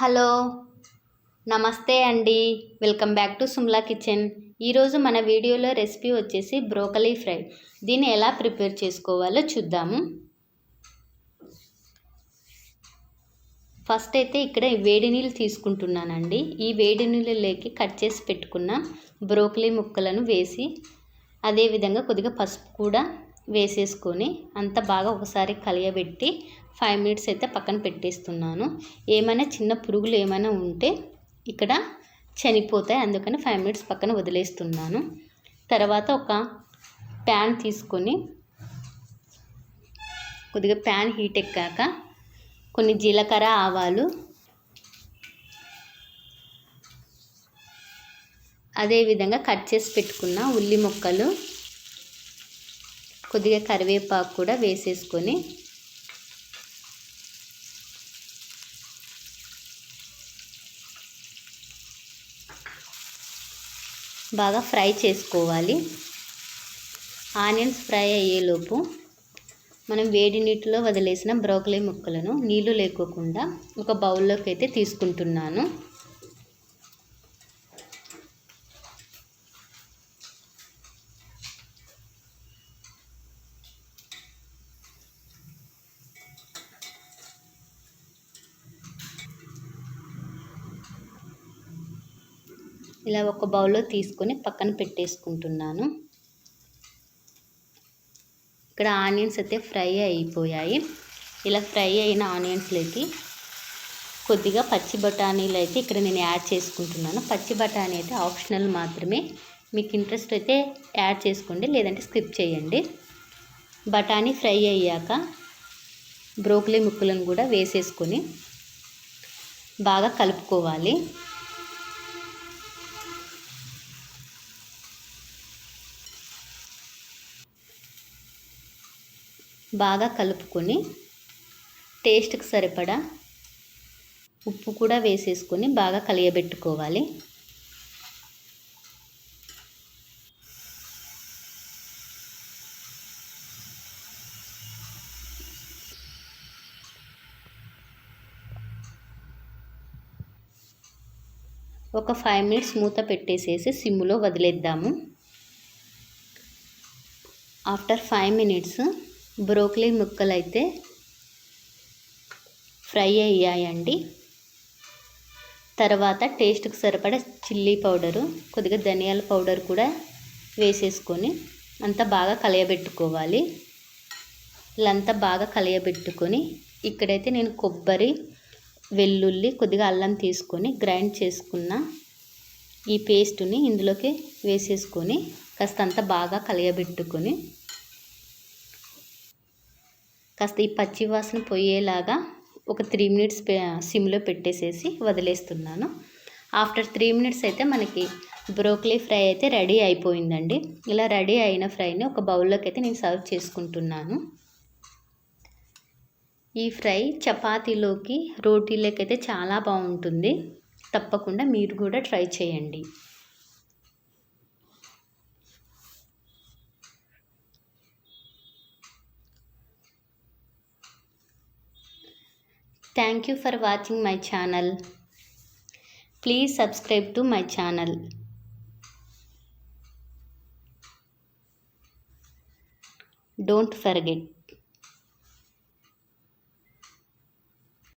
Hello. నమస్తే అండి. Welcome back to Sumla kitchen. ఈరోజు మన వీడియోలో రెసిపీ వచ్చేసి బ్రోకలీ ఫ్రై. దీన్ని ఎలా ప్రిపేర్ చేసుకోవాలో చూద్దాము. ఫస్ట్ అయితే ఇక్కడ వేడి నీళ్ళు తీసుకుంటున్నానండి. ఈ వేడి నీళ్ళలోకి కట్ చేసి పెట్టుకున్న బ్రోకలీ ముక్కలను వేసి అదేవిధంగా కొద్దిగా పసుపు కూడా వేసేసుకొని అంత బాగా ఒకసారి కలియబెట్టి ఫైవ్ మినిట్స్ అయితే పక్కన పెట్టేస్తున్నాను. ఏమైనా చిన్న పురుగులు ఏమైనా ఉంటే ఇక్కడ చనిపోతాయి. అందుకని ఫైవ్ మినిట్స్ పక్కన వదిలేస్తున్నాను. తర్వాత ఒక ప్యాన్ తీసుకొని కొద్దిగా ప్యాన్ హీట్ ఎక్కాక కొన్ని జీలకర్ర ఆవాలు అదేవిధంగా కట్ చేసి పెట్టుకున్న ఉల్లి ముక్కలు కొద్దిగా కరివేపాకు కూడా వేసేసుకొని బాగా ఫ్రై చేసుకోవాలి. ఆనియన్స్ ఫ్రై అయ్యేలోపు మనం వేడి నీటిలో వదిలేసిన బ్రోకలీ ముక్కలను నీళ్ళు లేకోకుండా ఒక బౌల్లోకి అయితే తీసుకుంటున్నాను. ఇలా ఒక బౌల్లో తీసుకొని పక్కన పెట్టేసుకుంటున్నాను. ఇక్కడ ఆనియన్స్ అయితే ఫ్రై అయిపోయాయి. ఇలా ఫ్రై అయిన ఆనియన్స్లోకి కొద్దిగా పచ్చి బఠానీలు అయితే ఇక్కడ నేను యాడ్ చేసుకుంటున్నాను. పచ్చి బఠానీ అయితే ఆప్షనల్ మాత్రమే. మీకు ఇంట్రెస్ట్ అయితే యాడ్ చేసుకోండి లేదంటే స్కిప్ చేయండి. బఠానీ ఫ్రై అయ్యాక బ్రోకలీ ముక్కలను కూడా వేసేసుకొని బాగా కలుపుకోవాలి. బాగా కలుపుకొని టేస్ట్కి సరిపడా ఉప్పు కూడా వేసేసుకొని బాగా కలియబెట్టుకోవాలి. ఒక ఫైవ్ మినిట్స్ మూత పెట్టేసేసి సిమ్లో వదిలేద్దాము. ఆఫ్టర్ ఫైవ్ మినిట్స్ బ్రోకలీ ముక్కలు అయితే ఫ్రై అయ్యాయండి. తర్వాత టేస్ట్కి సరిపడ చిల్లీ పౌడరు కొద్దిగా ధనియాల పౌడర్ కూడా వేసేసుకొని అంతా బాగా కలయబెట్టుకోవాలి. ఇలాంతా బాగా కలయబెట్టుకొని ఇక్కడైతే నేను కొబ్బరి వెల్లుల్లి కొద్దిగా అల్లం తీసుకొని గ్రైండ్ చేసుకున్న ఈ పేస్ట్ని ఇందులోకి వేసేసుకొని కాస్త అంతా బాగా కలయబెట్టుకొని కాస్త ఈ పచ్చి వాసన పోయేలాగా ఒక త్రీ మినిట్స్ సిమ్లో పెట్టేసేసి వదిలేస్తున్నాను. ఆఫ్టర్ త్రీ మినిట్స్ అయితే మనకి బ్రోకలీ ఫ్రై అయితే రెడీ అయిపోయిందండి. ఇలా రెడీ అయిన ఫ్రైని ఒక బౌల్లోకి అయితే నేను సర్వ్ చేసుకుంటున్నాను. ఈ ఫ్రై చపాతీలోకి రోటీలోకి అయితే చాలా బాగుంటుంది. తప్పకుండా మీరు కూడా ట్రై చేయండి. Thank you for watching my channel. Please subscribe to my channel. Don't forget.